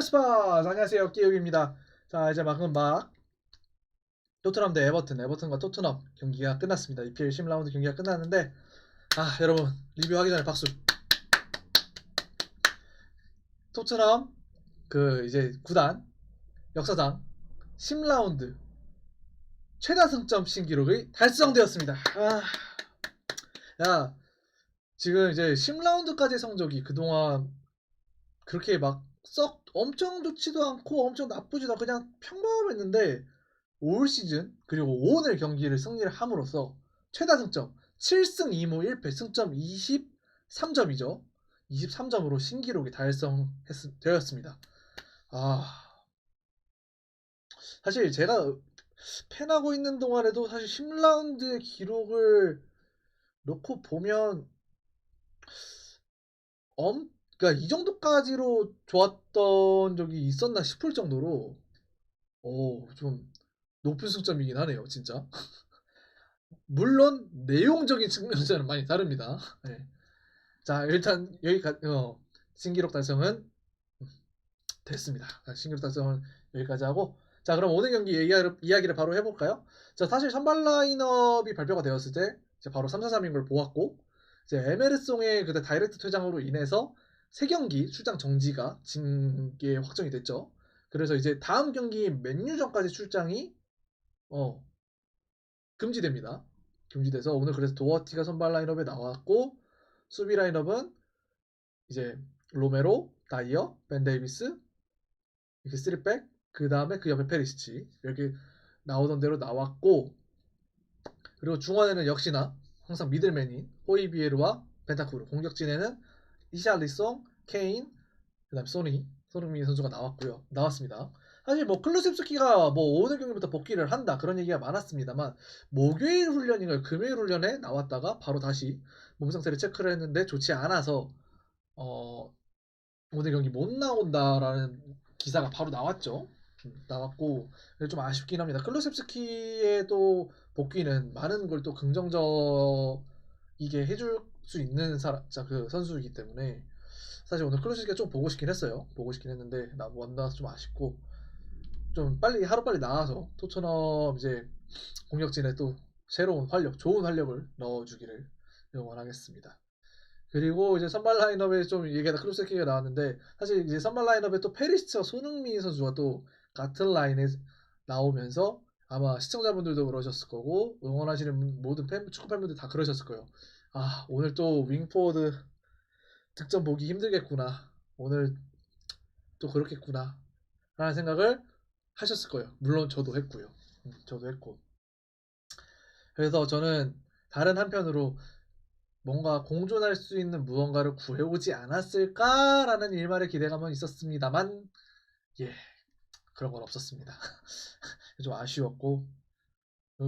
스파 안녕하세요. 끼욱입니다. 자 이제 방금 막. 토트넘 대 에버튼. 에버튼과 토트넘 경기가 끝났습니다. EPL 10라운드 경기가 끝났는데 아 여러분 리뷰하기 전에 박수. 토트넘 그 이제 구단 역사상 10라운드 최다 승점 신기록이 달성되었습니다. 아, 야 지금 이제 10라운드까지 성적이 그동안 그렇게 막 썩 엄청 좋지도 않고 엄청 나쁘지도 않고 그냥 평범했는데 올 시즌 그리고 오늘 경기를 승리를 함으로써 최다 승점 7승 2무 1패 승점 23점이죠. 23점으로 신기록이 달성되었습니다. 아 사실 제가 팬하고 있는 동안에도 사실 10라운드의 기록을 놓고 보면 엄 그러니까 이 정도까지로 좋았던 적이 있었나 싶을 정도로 오, 좀 높은 승점이긴 하네요, 진짜. 물론 내용적인 측면에서는 많이 다릅니다. 네. 자, 일단 여기까지 어, 신기록 달성은 됐습니다. 자, 신기록 달성은 여기까지 하고 자, 그럼 오늘 경기 이야기를, 이야기를 바로 해볼까요? 자, 사실 선발 라인업이 발표가 되었을 때 이제 바로 3-4-3인 걸 보았고 이제 에메르송의 그때 다이렉트 퇴장으로 인해서 세 경기 출장 정지가 징계 확정이 됐죠. 그래서 이제 다음 경기 맨유 전까지 출장이 어 금지됩니다. 금지돼서 오늘 그래서 도어티가 선발 라인업에 나왔고 수비 라인업은 이제 로메로, 다이어, 벤 데이비스 이렇게 3백 그 다음에 그 옆에 페리시치 이렇게 나오던 대로 나왔고 그리고 중원에는 역시나 항상 미들맨인 호이비에르와 벤타쿠르 공격진에는 이샬리송, 케인, 그다음 소니, 손흥민 선수가 나왔고요. 나왔습니다. 사실 뭐 클루셉스키가 뭐 오늘 경기부터 복귀를 한다 그런 얘기가 많았습니다만 목요일 훈련인가 금요일 훈련에 나왔다가 바로 다시 몸 상태를 체크를 했는데 좋지 않아서 어 오늘 경기 못 나온다라는 기사가 바로 나왔죠. 음, 나왔고 좀 아쉽긴 합니다. 클루셉스키의 또 복귀는 많은 걸 또 긍정적이게 해줄 수 있는 사람, 자, 그 선수이기 때문에 사실 오늘 클루시가 좀 보고 싶긴 했어요. 보고 싶긴 했는데 나못 나와서 좀 아쉽고 좀 빨리 하루 빨리 나와서 토트넘 이제 공격진에 또 새로운 활력, 좋은 활력을 넣어주기를 응원하겠습니다. 그리고 이제 선발 라인업에 좀 얘기하다 클루세키가 나왔는데 사실 이제 선발 라인업에 또 페리시치와 손흥민 선수가 또 같은 라인에 나오면서 아마 시청자분들도 그러셨을 거고 응원하시는 모든 팬, 축구 팬분들 다 그러셨을 거예요. 아 오늘 또 윙포워드 득점 보기 힘들겠구나. 오늘 또 그렇겠구나. 라는 생각을 하셨을 거예요. 물론 저도 했고요. 음, 저도 했고. 그래서 저는 다른 한편으로 뭔가 공존할 수 있는 무언가를 구해오지 않았을까라는 일말의 기대감은 있었습니다만, 예, 그런 건 없었습니다. 좀 아쉬웠고,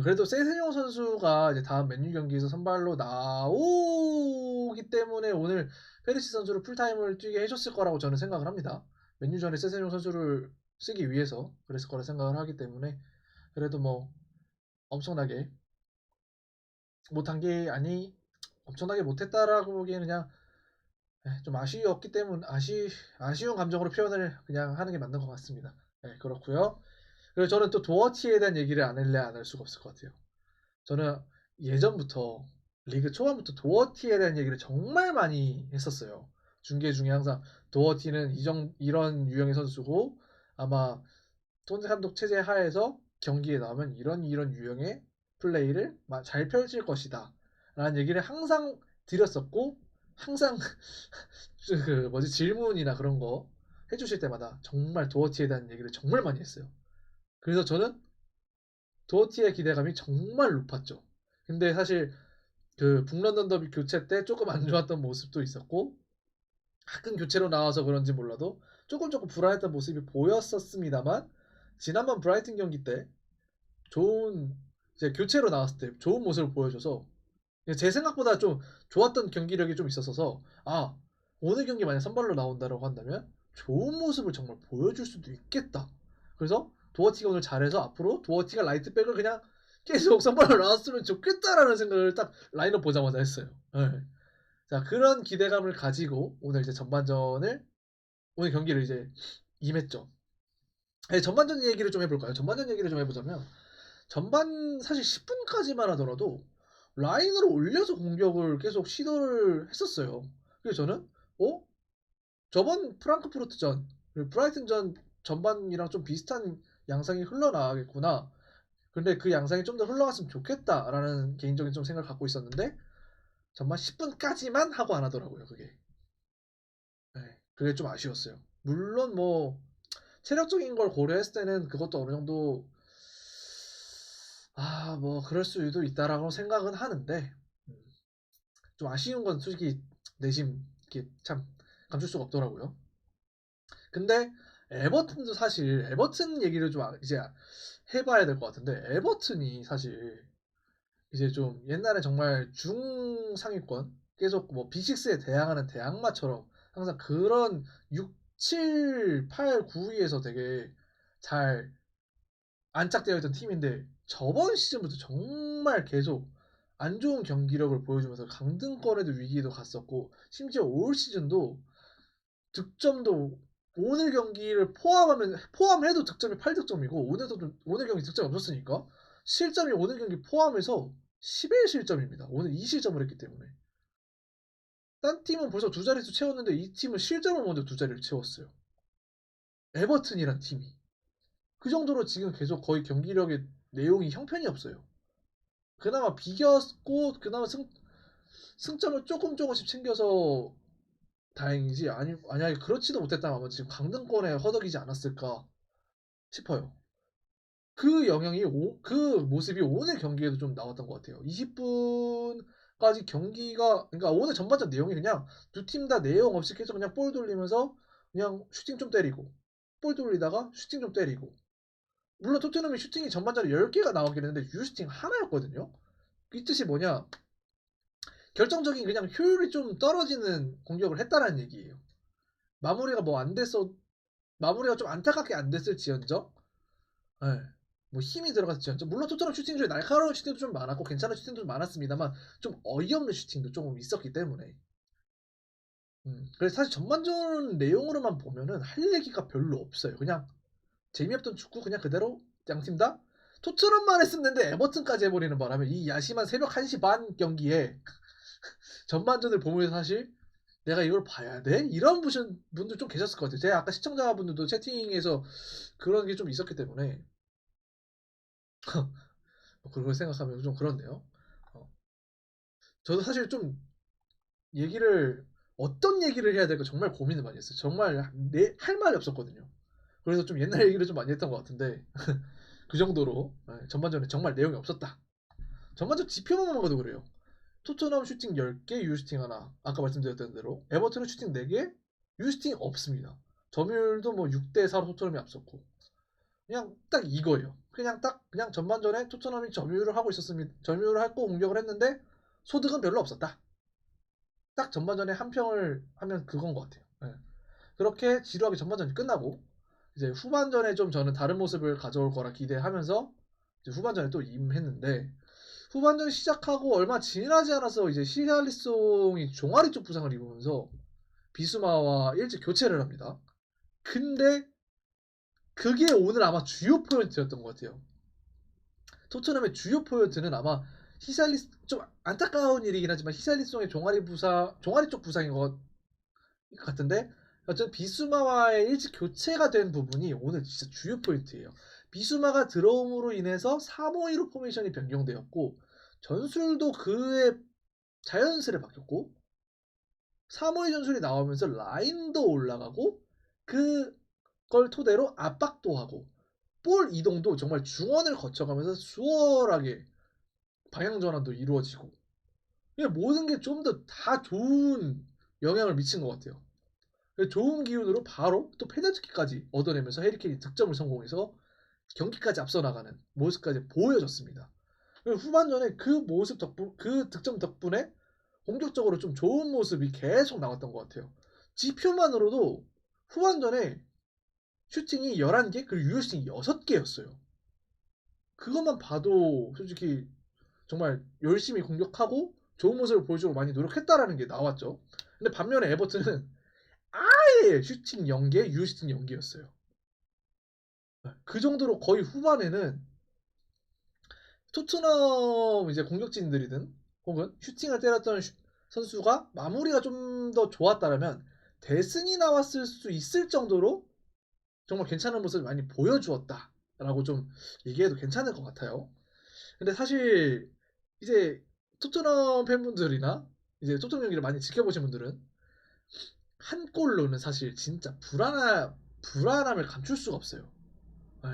그래도 세세뇽 선수가 이제 다음 맨유 경기에서 선발로 나오기 때문에 오늘 페리시 선수를 풀타임을 뛰게 해줬을 거라고 저는 생각을 합니다. 맨유전에 세세뇽 선수를 쓰기 위해서 그랬을 거라 생각을 하기 때문에 그래도 뭐 엄청나게 못한 게 아니 엄청나게 못했다라고 보기에는 그냥 예, 좀 아쉬웠기 때문에 아쉬 아쉬운 감정으로 표현을 그냥 하는 게 맞는 것 같습니다. 네, 그렇고요. 그리고 저는 또 도어티에 대한 얘기를 안 할래 안 할 수가 없을 것 같아요. 저는 예전부터 리그 초반부터 도어티에 대한 얘기를 정말 많이 했었어요. 중계 중에 항상 도어티는 이정, 이런 유형의 선수고 아마 톤즈 감독 체제 하에서 경기에 나오면 이런 이런 유형의 플레이를 잘 펼칠 것이다. 라는 얘기를 항상 드렸었고 항상 그 뭐지 질문이나 그런 거 해주실 때마다 정말 도어티에 대한 얘기를 정말 많이 했어요. 그래서 저는 도어티의 기대감이 정말 높았죠. 근데 사실 그 북런던 더비 교체 때 조금 안 좋았던 모습도 있었고 가끔 교체로 나와서 그런지 몰라도 조금 조금 불안했던 모습이 보였었습니다만 지난번 브라이튼 경기 때 좋은 이제 교체로 나왔을 때 좋은 모습을 보여줘서 제 생각보다 좀 좋았던 경기력이 좀 있었어서 아 오늘 경기 만약 선발로 나온다라고 한다면 좋은 모습을 정말 보여줄 수도 있겠다. 그래서 도어티가 오늘 잘해서 앞으로 도어티가 라이트백을 그냥 계속 선발로 나왔으면 좋겠다라는 생각을 딱 라인업 보자마자 했어요. 네. 자 그런 기대감을 가지고 오늘 이제 전반전을 오늘 경기를 이제 임했죠. 네, 전반전 얘기를 좀 해볼까요? 전반전 얘기를 좀 해보자면 전반 사실 10분까지만 하더라도 라인으로 올려서 공격을 계속 시도를 했었어요. 그래서 저는 어 저번 프랑크푸르트전 브라이튼전 전반이랑 좀 비슷한 양상이 흘러나가겠구나. 근데 그 양상이 좀 더 흘러갔으면 좋겠다라는 개인적인 좀 생각을 갖고 있었는데 전반 10분까지만 하고 안 하더라고요. 그게. 네, 그게 좀 아쉬웠어요. 물론 뭐 체력적인 걸 고려했을 때는 그것도 어느 정도 아, 뭐 그럴 수도 있다라고 생각은 하는데 음, 좀 아쉬운 건 솔직히 내심 이렇게 참 감출 수가 없더라고요. 근데 에버튼도 사실 에버튼 얘기를 좀 아- 이제 해봐야 될 것 같은데 에버튼이 사실 이제 좀 옛날에 정말 중상위권 계속 뭐 B6에 대항하는 대항마처럼 항상 그런 6, 7, 8, 9 위에서 되게 잘 안착되어 있던 팀인데 저번 시즌부터 정말 계속 안 좋은 경기력을 보여주면서 강등권에도 위기에도 갔었고 심지어 올 시즌도 득점도 오늘 경기를 포함하면 포함해도 득점이 8득점이고 오늘도 좀- 오늘 경기 득점이 없었으니까 실점이 오늘 경기 포함해서 11실점입니다. 오늘 2실점을 했기 때문에 딴 팀은 벌써 두 자릿수 채웠는데 이 팀은 실점을 먼저 두 자리를 채웠어요. 에버튼이란 팀이 그 정도로 지금 계속 거의 경기력의 내용이 형편이 없어요. 그나마 비겼고 그나마 승 승점을 조금 조금씩 챙겨서 다행이지 아니 만약에 그렇지도 못했다면 아마 지금 강등권에 허덕이지 않았을까 싶어요. 그 영향이 오, 그 모습이 오늘 경기에도 좀 나왔던 것 같아요. 20분까지 경기가 그러니까 오늘 전반전 내용이 그냥 두 팀 다 내용 없이 계속 그냥 볼 돌리면서 그냥 슈팅 좀 때리고 볼 돌리다가 슈팅 좀 때리고 물론 토트넘이 슈팅이 전반전에 10개가 나오긴 했는데 유슈팅 하나였거든요. 이 뜻이 뭐냐? 결정적인 그냥 효율이 좀 떨어지는 공격을 했다라는 얘기예요. 마무리가 뭐 안 됐어 마무리가 좀 안타깝게 안 됐을지언정 예. 뭐 힘이 들어갔지언정 물론 토트넘 슈팅 중에 날카로운 슈팅도 좀 많았고 괜찮은 슈팅도 좀 많았습니다만 좀 어이없는 슈팅도 조금 있었기 때문에 음, 그래서 사실 전반전 내용으로만 보면은 할 얘기가 별로 없어요. 그냥 재미없던 축구 그냥 그대로 양팀 다 토트넘만 했었는데 에버튼까지 해버리는 바람에 이 야심한 새벽 1시 반 경기에 전반전을 보면서 사실 내가 이걸 봐야 돼? 이런 분들 분들 좀 계셨을 것 같아요. 제가 아까 시청자분들도 채팅에서 그런 게 좀 있었기 때문에 뭐 그걸 생각하면 좀 그렇네요. 어. 저도 사실 좀 얘기를 어떤 얘기를 해야 될까 정말 고민을 많이 했어요. 정말 내, 할 말이 없었거든요. 그래서 좀 옛날 얘기를 좀 많이 했던 것 같은데 그 정도로 네, 전반전에 정말 내용이 없었다. 전반전 지표만 봐도 그래요. 토트넘 슈팅 10개, 유슈팅 하나. 아까 말씀드렸던 대로. 에버튼은 슈팅 4개, 유슈팅 없습니다. 점유율도 뭐 6대 4로 토트넘이 앞섰고. 그냥 딱 이거예요. 그냥 딱 그냥 전반전에 토트넘이 점유율을 하고 있었습니다. 점유율을 하고 공격을 했는데 소득은 별로 없었다. 딱 전반전에 한 평을 하면 그건 것 같아요. 네. 그렇게 지루하게 전반전이 끝나고 이제 후반전에 좀 저는 다른 모습을 가져올 거라 기대하면서 이제 후반전에 또 임했는데 후반전 시작하고 얼마 지나지 않아서 이제 시리알리송이 종아리 쪽 부상을 입으면서 비수마와 일찍 교체를 합니다. 근데 그게 오늘 아마 주요 포인트였던 것 같아요. 토트넘의 주요 포인트는 아마 히샬리스 좀 안타까운 일이긴 하지만 히샬리송의 종아리 부상 종아리 쪽 부상인 것 같은데 어쨌든 비수마와의 일찍 교체가 된 부분이 오늘 진짜 주요 포인트예요. 비수마가 들어옴으로 인해서 3-5-2로 포메이션이 변경되었고 전술도 그에 자연스레 바뀌었고 3-5-2 전술이 나오면서 라인도 올라가고 그걸 토대로 압박도 하고 볼 이동도 정말 중원을 거쳐가면서 수월하게 방향 전환도 이루어지고 모든 게 좀 더 다 좋은 영향을 미친 것 같아요. 좋은 기운으로 바로 또 페널티킥까지 얻어내면서 해리케인이 득점을 성공해서 경기까지 앞서 나가는 모습까지 보여졌습니다. 후반전에 그 모습 덕분, 그 득점 덕분에 공격적으로 좀 좋은 모습이 계속 나왔던 것 같아요. 지표만으로도 후반전에 슈팅이 11개, 그리고 유효슈팅이 6개였어요. 그것만 봐도 솔직히 정말 열심히 공격하고 좋은 모습을 보여주고 많이 노력했다라는 게 나왔죠. 근데 반면에 에버튼은 아예 슈팅 연계, 유슈팅 연계였어요. 네, 그 정도로 거의 후반에는 토트넘 이제 공격진들이든 혹은 슈팅을 때렸던 슈- 선수가 마무리가 좀 더 좋았다면 대승이 나왔을 수 있을 정도로 정말 괜찮은 모습을 많이 보여주었다라고 좀 얘기해도 괜찮을 것 같아요. 근데 사실 이제 토트넘 팬분들이나 이제 토트넘 경기를 많이 지켜보신 분들은 한 골로는 사실 진짜 불안함 불안함을 감출 수가 없어요. 네.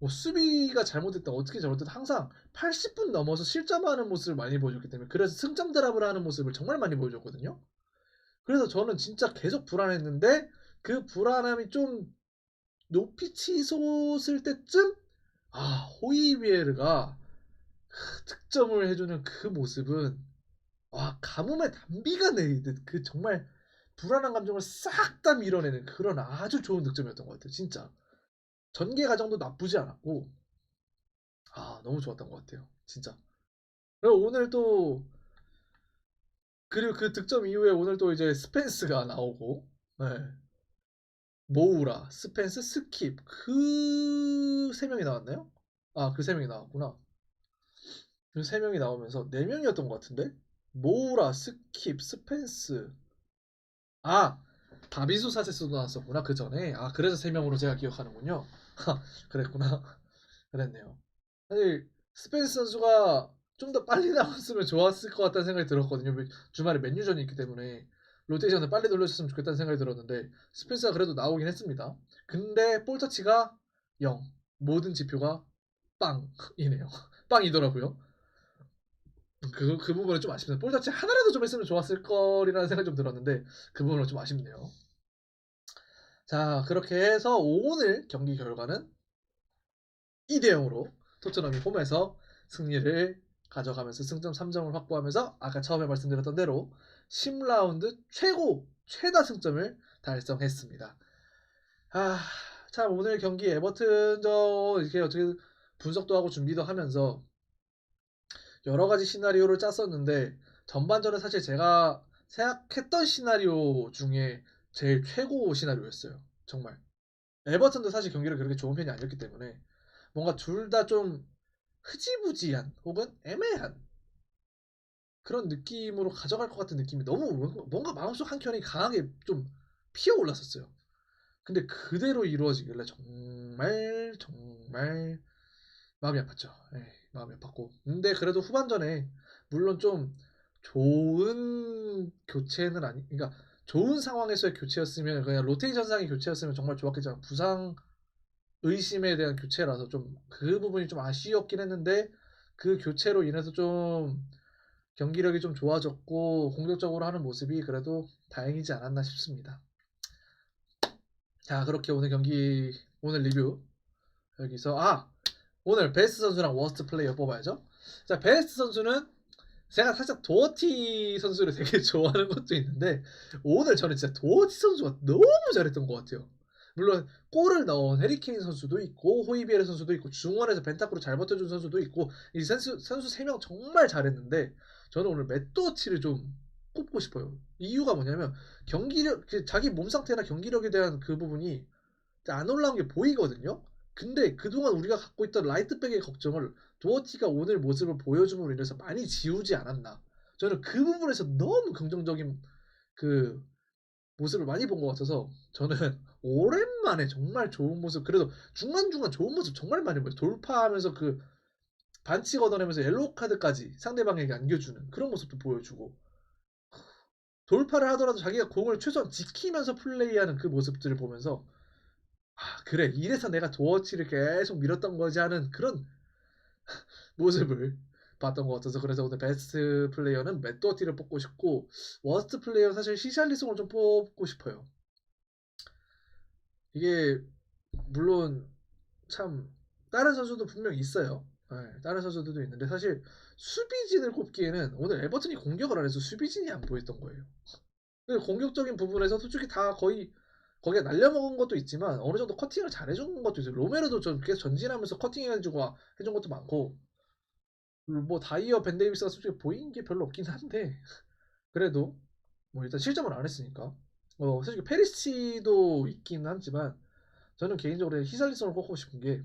뭐 수비가 잘못됐다 어떻게 잘못됐다 항상 80분 넘어서 실점하는 모습을 많이 보여줬기 때문에 그래서 승점 드랍을 하는 모습을 정말 많이 보여줬거든요. 그래서 저는 진짜 계속 불안했는데 그 불안함이 좀 높이 치솟을 때쯤 아 호이비에르가 그 득점을 해주는 그 모습은 와 가뭄에 단비가 내리듯 그 정말 불안한 감정을 싹 다 밀어내는 그런 아주 좋은 득점이었던 것 같아요 진짜 전개 과정도 나쁘지 않았고 아 너무 좋았던 것 같아요 진짜 그리고 오늘 또 그리고 그 득점 이후에 오늘 또 이제 스펜스가 나오고 네. 모우라, 스펜스, 스킵 그 세 명이 나왔나요? 아 그 세 명이 나왔구나 그 세 명이 나오면서 네 명이었던 것 같은데 모우라, 스킵, 스펜스 아 다비수 사세스도 나왔었구나 그 전에. 아 그래서 세 명으로 제가 기억하는군요. 그랬구나. 그랬네요. 사실 스펜스 선수가 좀 더 빨리 나왔으면 좋았을 것 같다는 생각이 들었거든요. 왜- 주말에 맨유전이 있기 때문에. 로테이션을 빨리 돌려줬으면 좋겠다는 생각이 들었는데 스펜스가 그래도 나오긴 했습니다. 근데 볼터치가 0 모든 지표가 빵이네요. 빵이더라고요 그, 그 부분은 좀 아쉽네요. 볼 자체 하나라도 좀 했으면 좋았을 거리라는 생각이 좀 들었는데 그 부분은 좀 아쉽네요. 자 그렇게 해서 오늘 경기 결과는 2대 0으로 토트넘이 홈에서 승리를 가져가면서 승점 3점을 확보하면서 아까 처음에 말씀드렸던 대로 10라운드 최고 최다 승점을 달성했습니다. 아, 참 오늘 경기 에버튼전 이렇게 어떻게 분석도 하고 준비도 하면서 여러 가지 시나리오를 짰었는데 전반전은 사실 제가 생각했던 시나리오 중에 제일 최고 시나리오였어요. 정말. 에버튼도 사실 경기를 그렇게 좋은 편이 아니었기 때문에 뭔가 둘 다 좀 흐지부지한 혹은 애매한 그런 느낌으로 가져갈 것 같은 느낌이 너무 뭔가- 마음속 한켠이 강하게 좀 피어 올랐었어요. 근데 그대로 이루어지길래 정말 정말 마음이 아팠죠. 예, 마음이 아팠고. 근데 그래도 후반전에 물론 좀 좋은 교체는 아니, 그러니까 좋은 상황에서의 교체였으면 그냥 로테이션상의 교체였으면 정말 좋았겠지만 부상 의심에 대한 교체라서 좀 그 부분이 좀 아쉬웠긴 했는데 그 교체로 인해서 좀 경기력이 좀 좋아졌고 공격적으로 하는 모습이 그래도 다행이지 않았나 싶습니다. 자, 그렇게 오늘 경기 오늘 리뷰 여기서 아 오늘 베스트 선수랑 워스트 플레이어 뽑아야죠. 자, 베스트 선수는 제가 살짝 도어티 선수를 되게 좋아하는 것도 있는데 오늘 저는 진짜 도어티 선수가 너무 잘했던 것 같아요. 물론 골을 넣은 해리케인 선수도 있고 호이비에르 선수도 있고 중원에서 벤타크로 잘 버텨준 선수도 있고 이 선수 선수 세 명 정말 잘했는데 저는 오늘 맷도어치를 좀 꼽고 싶어요. 이유가 뭐냐면 경기력 그 자기 몸 상태나 경기력에 대한 그 부분이 안 올라온 게 보이거든요. 근데 그동안 우리가 갖고 있던 라이트백의 걱정을 도어티가 오늘 모습을 보여줌으로 인해서 많이 지우지 않았나. 저는 그 부분에서 너무 긍정적인 그 모습을 많이 본 것 같아서 저는 오랜만에 정말 좋은 모습 그래도 중간중간 좋은 모습 정말 많이 보여요. 돌파하면서 그 반칙 얻어내면서 옐로우 카드까지 상대방에게 안겨주는 그런 모습도 보여주고 돌파를 하더라도 자기가 공을 최소한 지키면서 플레이하는 그 모습들을 보면서 아 그래 이래서 내가 도어치를 계속 밀었던 거지 하는 그런 모습을 봤던 것 같아서 그래서 오늘 베스트 플레이어는 맷 도어티를 뽑고 싶고 워스트 플레이어는 사실 시샬리송을 좀 뽑고 싶어요. 이게 물론 참 다른 선수도 분명 있어요. 네, 다른 선수들도 있는데 사실 수비진을 꼽기에는 오늘 에버튼이 공격을 안 해서 수비진이 안 보였던 거예요. 공격적인 부분에서 솔직히 다 거의 거기에 날려먹은 것도 있지만 어느 정도 커팅을 잘해준 것도 있어요. 로메로도 좀 계속 전진하면서 커팅해주고 해준 것도 많고. 뭐 다이어 벤 데이비스가 솔직히 보인 게 별로 없긴 한데. 그래도 뭐 일단 실점을 안 했으니까. 어, 솔직히 페리시도 있긴 하지만 저는 개인적으로 히샬리송을 꼽고 싶은 게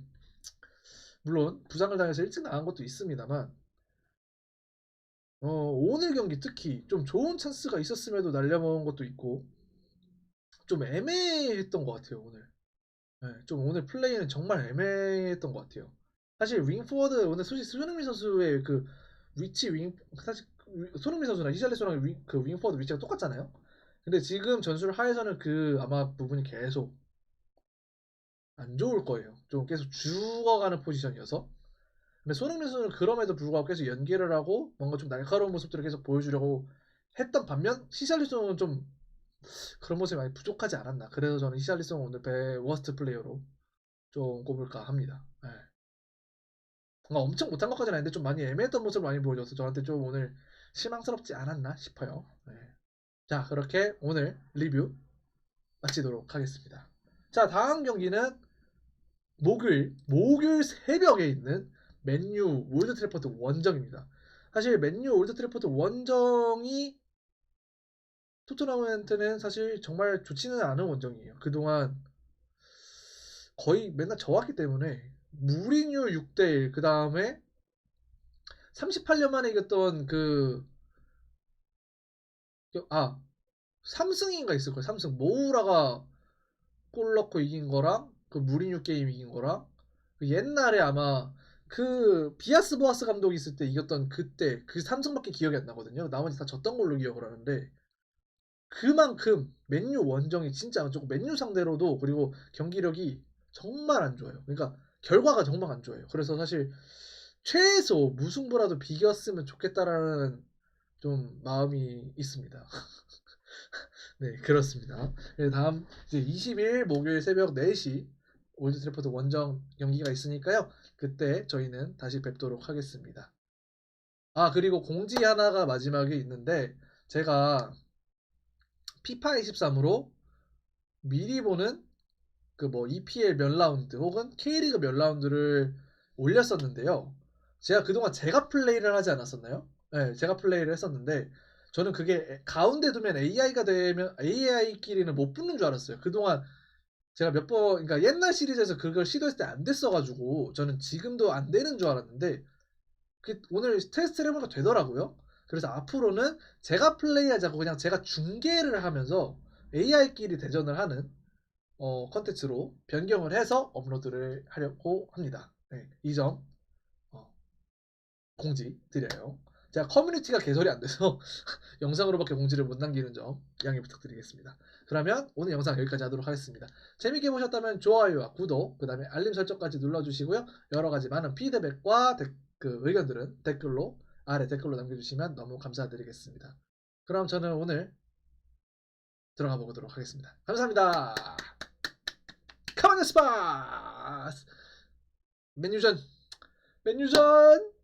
물론 부상을 당해서 일찍 나간 것도 있습니다만 어, 오늘 경기 특히 좀 좋은 찬스가 있었음에도 날려먹은 것도 있고 좀 애매했던 것 같아요 오늘. 네, 좀 오늘 플레이는 정말 애매했던 것 같아요. 사실 윙포워드 오늘 솔직히 손흥민 선수의 그 위치 윙 사실 위- 손흥민 선수랑 히샬리송랑 윙, 그 윙포워드 위치가 똑같잖아요. 근데 지금 전술 하에서는 그 아마 부분이 계속 안 좋을 거예요. 좀 계속 죽어가는 포지션이어서. 근데 손흥민 선수는 그럼에도 불구하고 계속 연계를 하고 뭔가 좀 날카로운 모습들을 계속 보여주려고 했던 반면 히샬리송은 좀 그런 모습이 많이 부족하지 않았나. 그래서 저는 히샬리송을 오늘 배 워스트 플레이어로 좀 꼽을까 합니다. 네. 뭔가 엄청 못한 것까지는 아닌데 좀 많이 애매했던 모습을 많이 보여줘서 저한테 좀 오늘 실망스럽지 않았나 싶어요. 네. 자 그렇게 오늘 리뷰 마치도록 하겠습니다. 자 다음 경기는 목요일 목요일 새벽에 있는 맨유 올드 트래포드 원정입니다. 사실 맨유 올드 트래포드 원정이 토트넘한테는 사실 정말 좋지는 않은 원정이에요. 그동안 거의 맨날 져왔기 때문에 무리뉴 6대1 그 다음에 38년 만에 이겼던 그 아, 3승인가 있을 거예요. 3승. 모우라가 골 넣고 이긴 거랑 그 무리뉴 게임 이긴 거랑 그 옛날에 아마 그 비아스 보아스 감독이 있을 때 이겼던 그때 그 3승밖에 기억이 안 나거든요. 나머지 다 졌던 걸로 기억을 하는데 그만큼 맨유 원정이 진짜 조금 맨유 상대로도 그리고 경기력이 정말 안 좋아요. 그러니까 결과가 정말 안 좋아요. 그래서 사실 최소 무승부라도 비겼으면 좋겠다라는 좀 마음이 있습니다. 네, 그렇습니다. 네, 다음 이제 20일 목요일 새벽 4시 올드 트래포드 원정 경기가 있으니까요. 그때 저희는 다시 뵙도록 하겠습니다. 아, 그리고 공지 하나가 마지막에 있는데 제가 피파 23으로 미리 보는 그 뭐 EPL 몇 라운드 혹은 K리그 몇 라운드를 올렸었는데요. 제가 그동안 제가 플레이를 하지 않았었나요? 네, 제가 플레이를 했었는데 저는 그게 가운데 두면 AI가 되면 AI끼리는 못 붙는 줄 알았어요. 그동안 제가 몇 번, 그러니까 옛날 시리즈에서 그걸 시도했을 때 안 됐어가지고 저는 지금도 안 되는 줄 알았는데 그 오늘 테스트를 해보니까 되더라고요. 그래서 앞으로는 제가 플레이하지 않고 그냥 제가 중계를 하면서 AI끼리 대전을 하는 어, 컨텐츠로 변경을 해서 업로드를 하려고 합니다. 네, 이점 어, 공지 드려요. 제가 커뮤니티가 개설이 안 돼서 영상으로밖에 공지를 못 남기는 점 양해 부탁드리겠습니다. 그러면 오늘 영상 여기까지 하도록 하겠습니다. 재밌게 보셨다면 좋아요와 구독, 그 다음에 알림 설정까지 눌러주시고요. 여러 가지 많은 피드백과 데- 그 의견들은 댓글로 아래 댓글로 남겨주시면 너무 감사드리겠습니다. 그럼 저는 오늘 들어가 보도록 하겠습니다. 감사합니다. 카마네 스파스 맨유전 맨유전